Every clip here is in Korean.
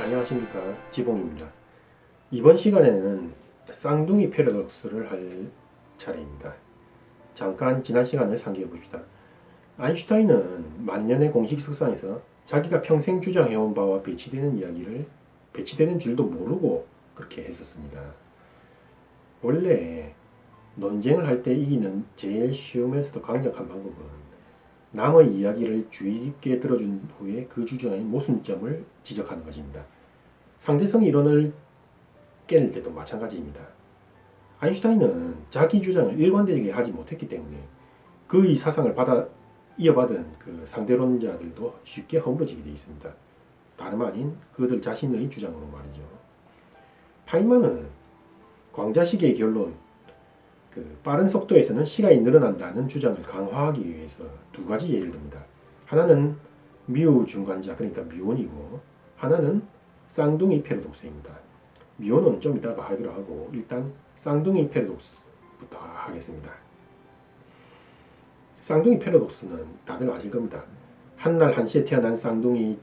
안녕하십니까 지봉입니다. 이번 시간에는 쌍둥이 패러독스를 할 차례입니다. 잠깐 지난 시간을 상기해 봅시다. 아인슈타인은 만년의 공식 석상에서 자기가 평생 주장해온 바와 배치되는 이야기를 배치되는 줄도 모르고 그렇게 했었습니다. 원래 논쟁을 할 때 이기는 제일 쉬우면서도 강력한 방법은 남의 이야기를 주의 깊게 들어준 후에 그 주장의 모순점을 지적하는 것입니다. 상대성 이론을 깨낼 때도 마찬가지입니다. 아인슈타인은 자기 주장을 일관되게 하지 못했기 때문에 그이 사상을 받아 이어받은 그 상대론자들도 쉽게 허물어지게 되어 있습니다. 다름 아닌 그들 자신의 주장으로 말이죠. 파이만은 광자시계의 결론, 그 빠른 속도에서는 시간이 늘어난다는 주장을 강화하기 위해서 두 가지 예를 듭니다. 하나는 미우 중간자 그러니까 미온이고 하나는 쌍둥이 패러독스입니다. 미온은 좀 이따가 하기로 하고 일단 쌍둥이 패러독스부터 하겠습니다. 쌍둥이 패러독스는 다들 아실 겁니다. 한날 한시에 태어난 쌍둥이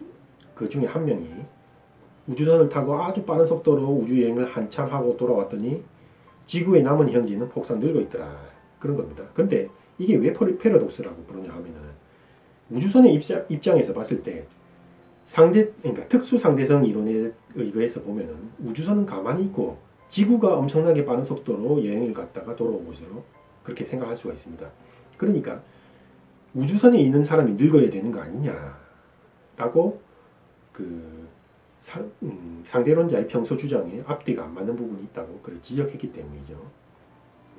그 중에 한 명이 우주선을 타고 아주 빠른 속도로 우주여행을 한참 하고 돌아왔더니 지구에 남은 형제는 폭삭 늙어 있더라. 그런 겁니다. 근데 이게 왜 패러- 패러독스라고 부르냐 하면은 우주선의 입장, 입장에서 봤을 때 상대 그러니까 특수 상대성 이론에 의거해서 보면은 우주선은 가만히 있고 지구가 엄청나게 빠른 속도로 여행을 갔다가 돌아오고 있어요. 그렇게 생각할 수가 있습니다. 그러니까 우주선에 있는 사람이 늙어야 되는 거 아니냐라고 그 상, 음, 상대론자의 평소 주장에 앞뒤가 안 맞는 부분이 있다고 그를 지적했기 때문이죠.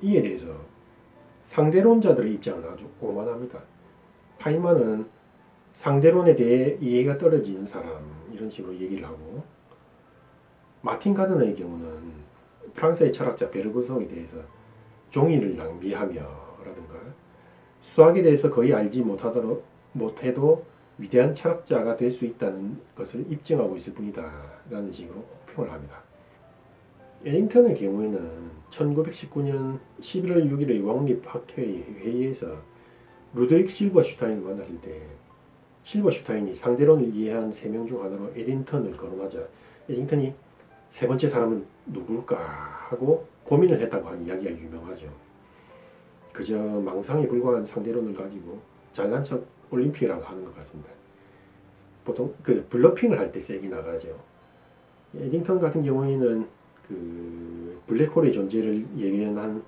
이에 대해서 상대론자들의 입장은 아주 오만합니다. 파이만은 상대론에 대해 이해가 떨어지는 사람 이런 식으로 얘기를 하고 마틴 가든의 경우는 프랑스의 철학자 베르그송에 대해서 종이를 낭비하며 라든가 수학에 대해서 거의 알지 못하도록 못해도 위대한 철학자가 될 수 있다는 것을 입증하고 있을 뿐이다 라는 식으로 혹평을 합니다. 에링턴의 경우에는 1919년 11월 6일의 왕립학회의 회의에서 루드윅 실버슈타인을 만났을 때 실버슈타인이 상대론을 이해한 세 명 중 하나로 에링턴을 거론하자 에링턴이 세 번째 사람은 누굴까 하고 고민을 했다고 하는 이야기가 유명하죠. 그저 망상에 불과한 상대론을 가지고 잘난 척 올림픽이라고 하는 것 같습니다. 보통 그 블러핑을 할 때 세게 나가죠. 에딩턴 같은 경우에는 그 블랙홀의 존재를 예견한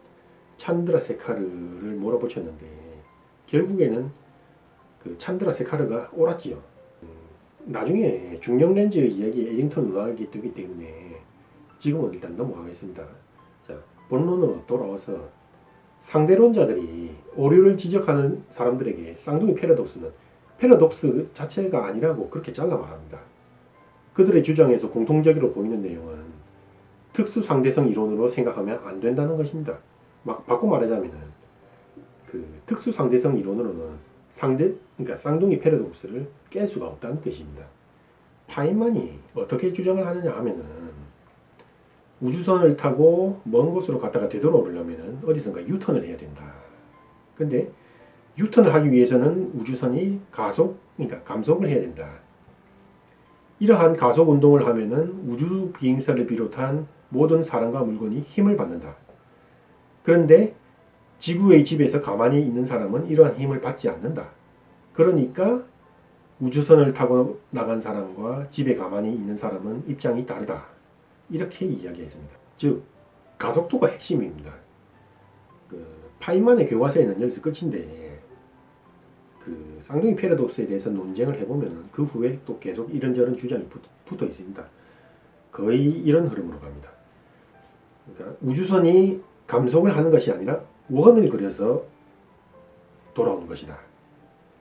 찬드라 세카르를 몰아붙였는데 결국에는 그 찬드라 세카르가 옳았지요. 음, 나중에 중력 렌즈의 이야기 에딩턴 누나에게 뜨기 때문에 지금은 일단 넘어가겠습니다. 자 본론으로 돌아와서 상대론자들이 오류를 지적하는 사람들에게 쌍둥이 패러독스는 패러독스 자체가 아니라고 그렇게 잘라 말합니다. 그들의 주장에서 공통적으로 보이는 내용은 특수 상대성 이론으로 생각하면 안 된다는 것입니다. 막 바꿔 말하자면은 그 특수 상대성 이론으로는 상대 그러니까 쌍둥이 패러독스를 깰 수가 없다는 뜻입니다. 파인만이 어떻게 주장을 하느냐 하면은 우주선을 타고 먼 곳으로 갔다가 되돌아오려면 어디선가 유턴을 해야 된다. 근데 유턴을 하기 위해서는 우주선이 가속, 그러니까 감속을 해야 된다. 이러한 가속 운동을 하면은 우주 비행사를 비롯한 모든 사람과 물건이 힘을 받는다. 그런데 지구의 집에서 가만히 있는 사람은 이러한 힘을 받지 않는다. 그러니까 우주선을 타고 나간 사람과 집에 가만히 있는 사람은 입장이 다르다. 이렇게 이야기했습니다. 즉 가속도가 핵심입니다. 그 파이만의 교과서에는 여기서 끝인데 그 쌍둥이 패러독스에 대해서 논쟁을 해보면 그 후에 또 계속 이런저런 주장이 붙, 붙어 있습니다. 거의 이런 흐름으로 갑니다. 그러니까 우주선이 감속을 하는 것이 아니라 원을 그려서 돌아오는 것이다.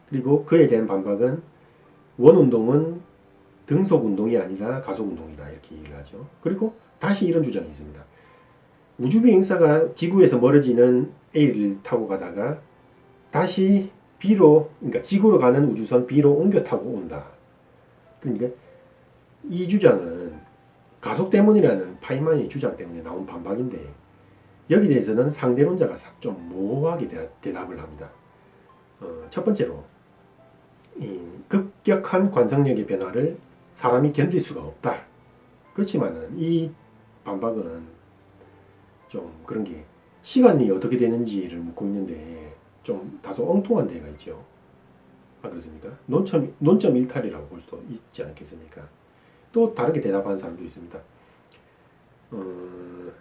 그리고 그에 대한 반박은 원 운동은 등속 운동이 아니라 가속 운동이다 이렇게 얘기를 하죠. 그리고 다시 이런 주장이 있습니다. 우주 비행사가 지구에서 멀어지는 A를 타고 가다가 다시 B로 그러니까 지구로 가는 우주선 B로 옮겨 타고 온다. 그러니까 이 주장은 가속 때문이라는 파이만의 주장 때문에 나온 반박인데 여기 대해서는 상대론자가 좀 모호하게 대- 대답을 합니다. 어, 첫 번째로 이 급격한 관성력의 변화를 사람이 견딜 수가 없다. 그렇지만은 이 반박은 좀 그런 게 시간이 어떻게 되는지를 묻고 있는데 좀 다소 엉뚱한 데가 있죠. 아 그렇습니까? 논점 논점 일탈이라고 볼 수도 있지 않겠습니까? 또 다르게 대답하는 사람도 있습니다. 어,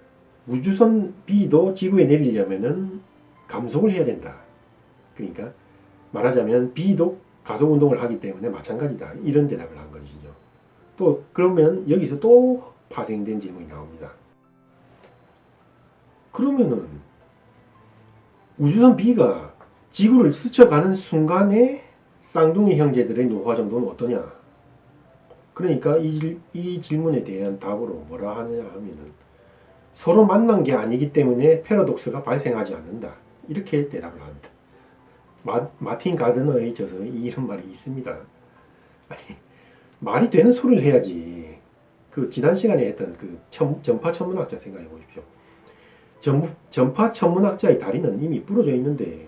우주선 B도 지구에 내리려면은 감속을 해야 된다. 그러니까 말하자면 B도 가속 운동을 하기 때문에 마찬가지다. 이런 대답을 한 것이죠. 또 그러면 여기서 또 파생된 질문이 나옵니다. 그러면은 우주선 B가 지구를 스쳐가는 순간에 쌍둥이 형제들의 노화 정도는 어떠냐? 그러니까 이, 질- 이 질문에 대한 답으로 뭐라 하느냐 하면은 서로 만난 게 아니기 때문에 패러독스가 발생하지 않는다. 이렇게 대답을 합니다. 마, 마틴 가드너의 저서에 이런 말이 있습니다. 아니, 말이 되는 소리를 해야지. 그 지난 시간에 했던 그 천- 전파 천문학자 생각해 보십시오. 전, 전파 천문학자의 다리는 이미 부러져 있는데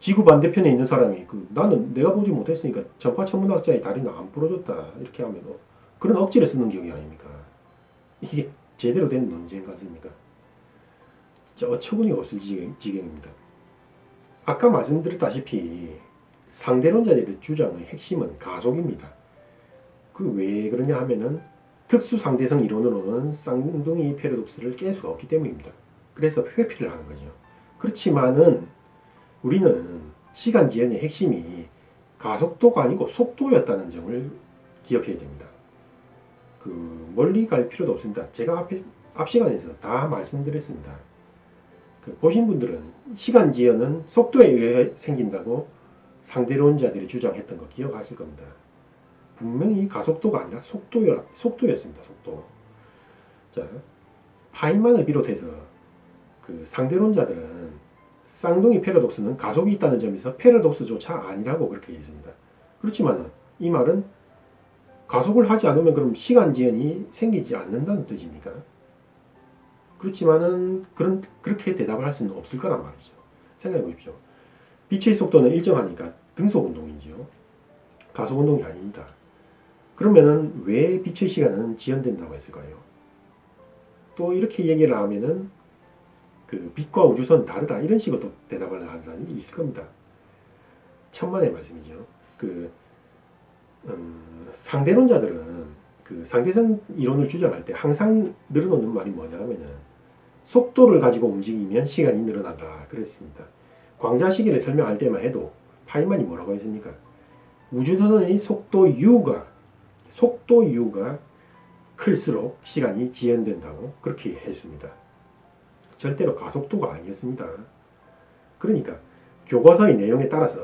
지구 반대편에 있는 사람이 그 나는 내가 보지 못했으니까 전파 천문학자의 다리는 안 부러졌다 이렇게 하면 어, 그런 억지를 쓰는 경이 아닙니까? 이게 제대로 된 논쟁 같습니까? 어처구니 없을 지경, 지경입니다. 아까 말씀드렸다시피 상대론자들의 주장의 핵심은 가속입니다. 그 왜 그러냐 하면은 특수 상대성 이론으로는 쌍둥이 패러독스를 깰수 없기 때문입니다. 그래서 회피를 하는 거죠. 그렇지만은 우리는 시간 지연의 핵심이 가속도가 아니고 속도였다는 점을 기억해야 됩니다. 그 멀리 갈 필요도 없습니다. 제가 앞에 앞 시간에서 다 말씀드렸습니다. 그 보신 분들은 시간 지연은 속도에 의해 생긴다고 상대론자들이 주장했던 거 기억하실 겁니다. 분명히 가속도가 아니라 속도였, 속도였습니다. 속도. 자, 파인만을 비롯해서 그 상대론자들은 쌍둥이 패러독스는 가속이 있다는 점에서 패러독스조차 아니라고 그렇게 했습니다. 그렇지만 이 말은 가속을 하지 않으면 그럼 시간 지연이 생기지 않는다는 뜻입니까? 그렇지만은 그런 그렇게 대답을 할 수는 없을 거란 말이죠. 생각해 보십시오. 빛의 속도는 일정하니까 등속 운동이지요. 가속 운동이 아닙니다. 그러면은 왜 빛의 시간은 지연된다고 했을까요? 또 이렇게 얘기를 하면은 그 빛과 우주선 다르다 이런 식으로 또 대답을 하는 사람이 있을 겁니다. 천만의 말씀이죠. 그 음, 상대론자들은 그 상대성 이론을 주장할 때 항상 늘어놓는 말이 뭐냐면은 속도를 가지고 움직이면 시간이 늘어난다 그랬습니다. 광자 시계를 설명할 때만 해도 파이만이 뭐라고 했습니까? 우주선의 속도 u가 속도 u가 클수록 시간이 지연된다고 그렇게 했습니다. 절대로 가속도가 아니었습니다. 그러니까 교과서의 내용에 따라서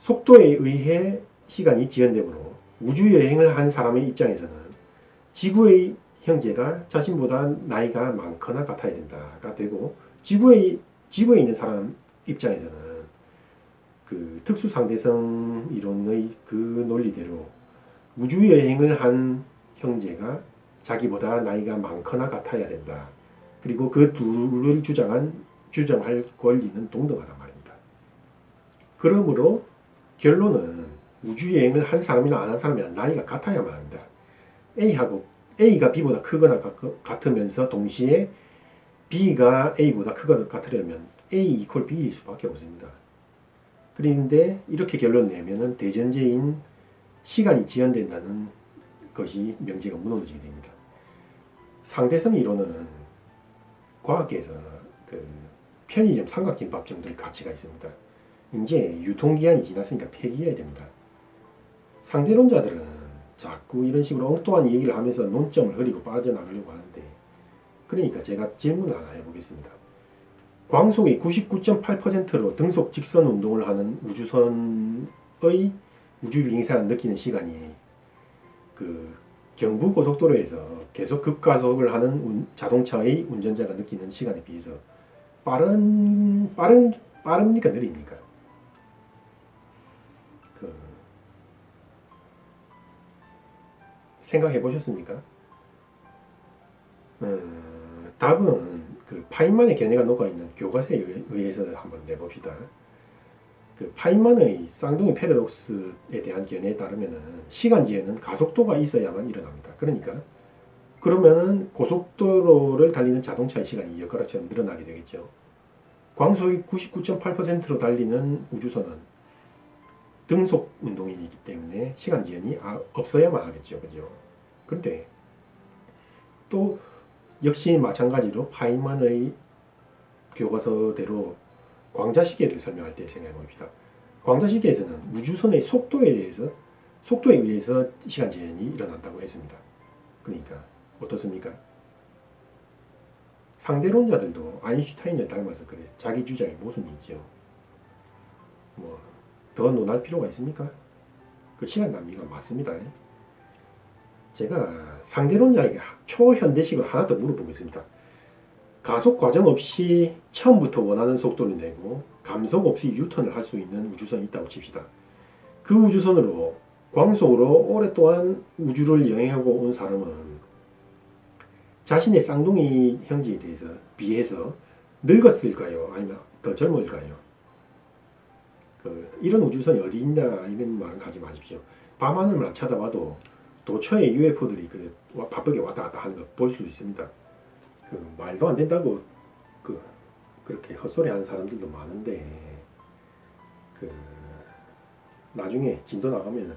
속도에 의해 시간이 지연되므로 우주 여행을 한 사람의 입장에서는 지구의 형제가 자신보다 나이가 많거나 같아야 된다가 되고 지구의 지구에 있는 사람 입장에서는 그 특수 상대성 이론의 그 논리대로 우주 여행을 한 형제가 자기보다 나이가 많거나 같아야 된다. 그리고 그 둘을 주장한 주장할 권리는 동등하단 말입니다. 그러므로 결론은 우주 여행을 한 사람이나 안 한 사람이나 나이가 같아야만 합니다. A하고 A가 B보다 크거나 같- 같으면서 동시에 B가 A보다 크거나 같으려면 A 이퀄 B일 수밖에 없습니다. 그런데 이렇게 결론 내면은 대전제인 시간이 지연된다는 것이 명제가 무너지게 됩니다. 상대성 이론은 과학계에서 그 편의점 삼각김밥 정도의 가치가 있습니다. 이제 유통기한이 지났으니까 폐기해야 됩니다. 상대론자들은 자꾸 이런 식으로 엉뚱한 얘기를 하면서 논점을 흐리고 빠져나가려고 하는데 그러니까 제가 질문을 하나 해보겠습니다. 광속이 99.8%로 등속 직선 운동을 하는 우주선의 우주 비행사가 느끼는 시간이 그 경부 고속도로에서 계속 급가속을 하는 운- 자동차의 운전자가 느끼는 시간에 비해서 빠른 빠른 빠릅니까 느립니까? 그 생각해 보셨습니까? 음, 답은 그 파인만의 견해가 녹아 있는 교과서에 의해- 의해서 한번 내봅시다. 그 파인만의 쌍둥이 패러독스에 대한 견해에 따르면은 시간 지연은 가속도가 있어야만 일어납니다. 그러니까 그러면은 고속도로를 달리는 자동차의 시간이 여가락처럼 늘어나게 되겠죠. 광속이 99.8%로 달리는 우주선은 등속 운동이기 때문에 시간 지연이 아- 없어야만 하겠죠. 그죠? 그런데 또 역시 마찬가지로 파이만의 교과서대로 광자시계를 설명할 때 생각해 봅시다. 광자시계에서는 우주선의 속도에 대해서 속도에 의해서 시간 지연이 일어난다고 했습니다. 그러니까 어떻습니까? 상대론자들도 아인슈타인을 닮아서 그래 자기 주장에 모순이 있죠. 뭐 더 논할 필요가 있습니까? 그 시간 낭비가 맞습니다. 제가 상대론자에게 초현대식을 하나 더 물어보겠습니다. 가속 과정 없이 처음부터 원하는 속도를 내고 감속 없이 유턴을 할 수 있는 우주선이 있다고 칩시다. 그 우주선으로 광속으로 오랫동안 우주를 여행하고 온 사람은 자신의 쌍둥이 형제에 대해서 비해서 늙었을까요? 아니면 더 젊을까요? 그 이런 우주선이 어디 있냐 이런 말은 하지 마십시오. 밤하늘만 쳐다봐도 도처에 UFO들이 그 와- 바쁘게 왔다 갔다 하는 거 볼 수 있습니다. 그 말도 안 된다고 그 그렇게 헛소리 하는 사람들도 많은데 그 나중에 진도 나가면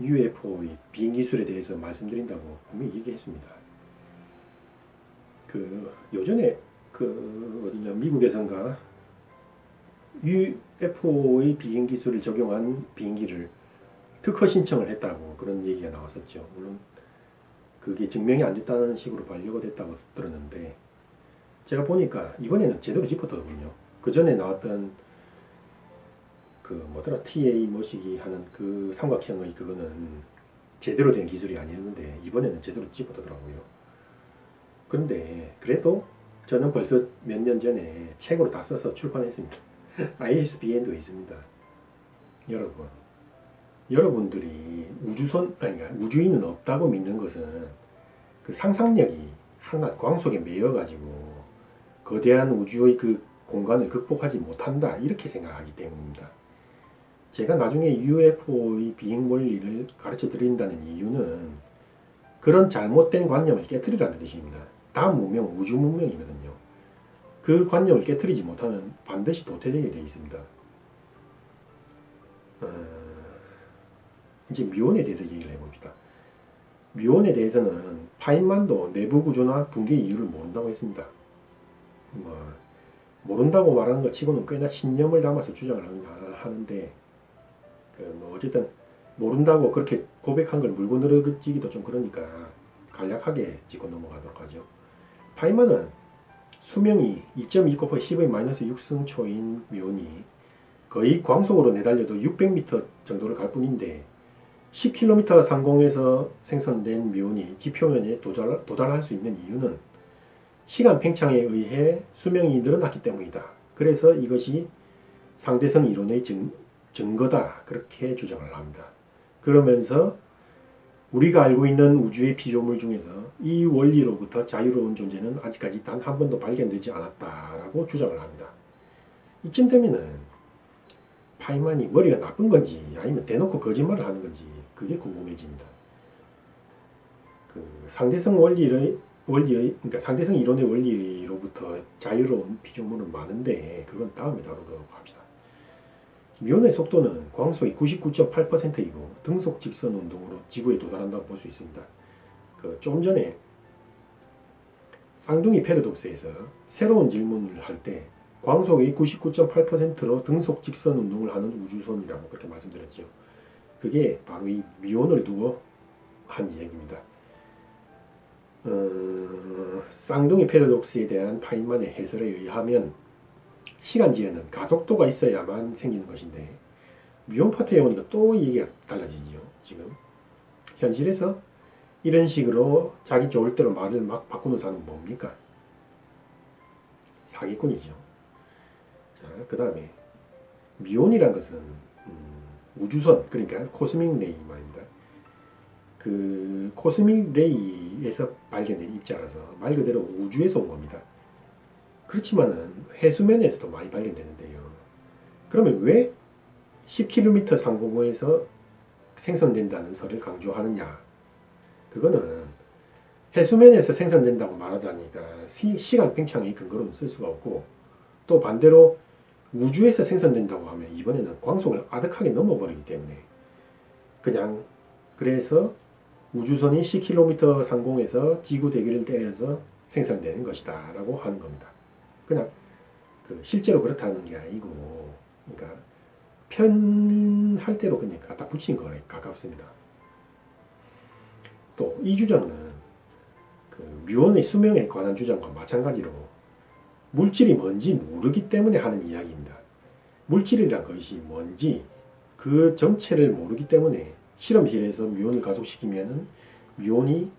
UFO의 비행 기술에 대해서 말씀드린다고 분명히 얘기했습니다. 그 요전에 그 어디냐 미국에선가 UFO의 비행 기술을 적용한 비행기를 특허 신청을 했다고 그런 얘기가 나왔었죠. 물론 그게 증명이 안 됐다는 식으로 반려가 됐다고 들었는데 제가 보니까 이번에는 제대로 짚었더군요. 그 전에 나왔던 그 뭐더라 TA 모시기 하는 그 삼각형의 그거는 제대로 된 기술이 아니었는데 이번에는 제대로 짚었더라고요. 그런데 그래도 저는 벌써 몇 년 전에 책으로 다 써서 출판했습니다. ISBN도 있습니다. 여러분, 여러분들이 우주선 아니 그러니까 우주인은 없다고 믿는 것은 그 상상력이 하나 광속에 매여 가지고 거대한 우주의 그 공간을 극복하지 못한다 이렇게 생각하기 때문입니다. 제가 나중에 UFO의 비행 원리를 가르쳐 드린다는 이유는 그런 잘못된 관념을 깨뜨리라는 뜻입니다. 다음 문명 우주 문명이거든요. 그 관념을 깨뜨리지 못하면 반드시 도태되게 되어 있습니다. 어, 이제 미온에 대해서 얘기를 해봅시다. 미온에 대해서는 파인만도 내부 구조나 붕괴 이유를 모른다고 했습니다. 뭐 모른다고 말하는 것 치고는 꽤나 신념을 담아서 주장을 하는- 하는데 그 뭐 어쨌든 모른다고 그렇게 고백한 걸 물고 늘어지기도 좀 그러니까 간략하게 짚고 넘어가도록 하죠. 파이만은 수명이 2.2 곱하기 10의 마이너스 6승초인 미온이 거의 광속으로 내달려도 600m 정도를 갈 뿐인데 10km 상공에서 생성된 미온이 지표면에 도달, 도달할 수 있는 이유는 시간 팽창에 의해 수명이 늘어났기 때문이다. 그래서 이것이 상대성 이론의 증, 증거다. 그렇게 주장을 합니다. 그러면서 우리가 알고 있는 우주의 피조물 중에서 이 원리로부터 자유로운 존재는 아직까지 단 한 번도 발견되지 않았다라고 주장을 합니다. 이쯤 되면은 파이만이 머리가 나쁜 건지 아니면 대놓고 거짓말을 하는 건지 그게 궁금해집니다. 그 상대성 원리의 원리의 그러니까 상대성 이론의 원리로부터 자유로운 피조물은 많은데 그건 다음에 다루도록 합시다. 미온의 속도는 광속이 99.8%이고 등속 직선 운동으로 지구에 도달한다고 볼 수 있습니다. 그 좀 전에 쌍둥이 패러독스에서 새로운 질문을 할 때 광속이 99.8%로 등속 직선 운동을 하는 우주선이라고 그렇게 말씀드렸죠. 그게 바로 이 미온을 두고 한 이야기입니다. 어, 쌍둥이 패러독스에 대한 파인만의 해설에 의하면 시간 지연은 가속도가 있어야만 생기는 것인데 미온 파트에 오니까 또 얘기가 달라지죠. 지금 현실에서 이런 식으로 자기 좋을 대로 말을 막 바꾸는 사람은 뭡니까? 사기꾼이죠. 자, 그 다음에 미온이란 것은 음, 우주선 그러니까 코스믹 레이 말입니다. 그 코스믹 레이에서 발견된 입자라서 말 그대로 우주에서 온 겁니다. 그렇지만은 해수면에서도 많이 발견되는데요. 그러면 왜 10km 상공에서 생성된다는 설을 강조하느냐? 그거는 해수면에서 생성된다고 말하자니까 시, 시간 팽창의 근거로는 쓸 수가 없고 또 반대로 우주에서 생성된다고 하면 이번에는 광속을 아득하게 넘어버리기 때문에 그냥 그래서 우주선이 10km 상공에서 지구 대기를 때려서 생성되는 것이다 라고 하는 겁니다. 그냥 그 실제로 그렇다는 게 아니고 그러니까 편할 대로 그냥 갖다 붙인 거에 가깝습니다. 또 이 주장은 그 뮤온의 수명에 관한 주장과 마찬가지로 물질이 뭔지 모르기 때문에 하는 이야기입니다. 물질이란 것이 뭔지 그 정체를 모르기 때문에 실험실에서 뮤온을 가속시키면은 뮤온이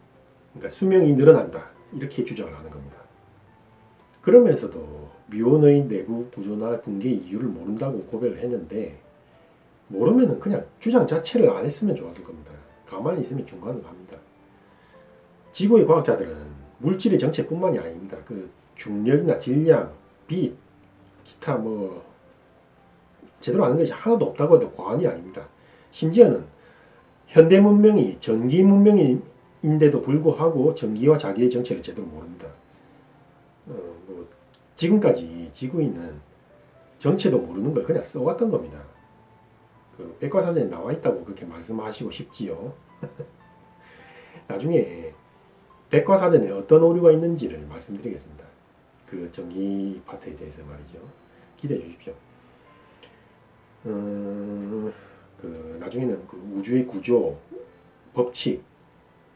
그러니까 수명이 늘어난다 이렇게 주장을 하는 겁니다. 그러면서도 뮤온의 내부 구조나 붕괴 이유를 모른다고 고백을 했는데 모르면은 그냥 주장 자체를 안 했으면 좋았을 겁니다. 가만히 있으면 중간을 갑니다. 지구의 과학자들은 물질의 정체뿐만이 아닙니다. 그 중력이나 질량, 빛, 기타 뭐 제대로 아는 것이 하나도 없다고 해도 과언이 아닙니다. 심지어는 현대 문명이 전기 문명인데도 불구하고 전기와 자기의 정체를 제대로 모릅니다. 어, 뭐 지금까지 지구인은 정체도 모르는 걸 그냥 써왔던 겁니다. 그 백과사전에 나와 있다고 그렇게 말씀하시고 싶지요. 나중에 백과사전에 어떤 오류가 있는지를 말씀드리겠습니다. 그 전기 파트에 대해서 말이죠. 기대해 주십시오. 음, 그 나중에는 그 우주의 구조, 법칙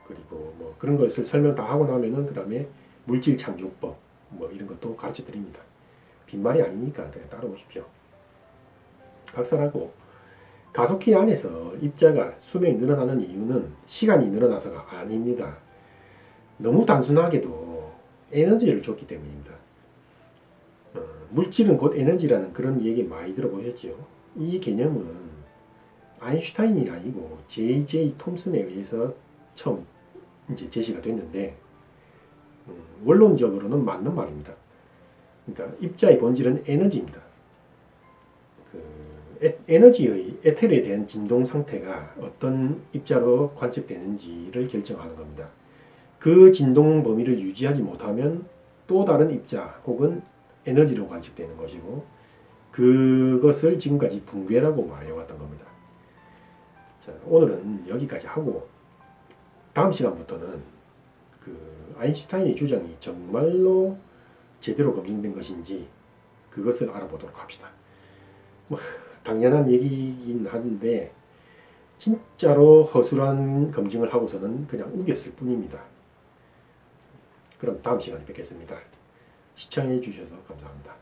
그리고 뭐 그런 것을 설명 다 하고 나면은 그 다음에 물질 창조법 뭐 이런 것도 가르쳐 드립니다. 빈말이 아니니까 따라오십시오. 각설하고 가속기 안에서 입자가 수명이 늘어나는 이유는 시간이 늘어나서가 아닙니다. 너무 단순하게도 에너지를 줬기 때문입니다. 어, 물질은 곧 에너지라는 그런 얘기 많이 들어보셨죠? 이 개념은 아인슈타인이 아니고 J.J. 톰슨에 의해서 처음 이제 제시가 됐는데 음, 원론적으로는 맞는 말입니다. 그러니까 입자의 본질은 에너지입니다. 그 에, 에너지의 에텔에 대한 진동 상태가 어떤 입자로 관측되는지를 결정하는 겁니다. 그 진동 범위를 유지하지 못하면 또 다른 입자 혹은 에너지로 관측되는 것이고 그것을 지금까지 붕괴라고 말해왔던 겁니다. 자, 오늘은 여기까지 하고 다음 시간부터는 그 아인슈타인의 주장이 정말로 제대로 검증된 것인지 그것을 알아보도록 합시다. 뭐 당연한 얘기긴 한데 진짜로 허술한 검증을 하고서는 그냥 우겼을 뿐입니다. 그럼 다음 시간에 뵙겠습니다. 시청해 주셔서 감사합니다.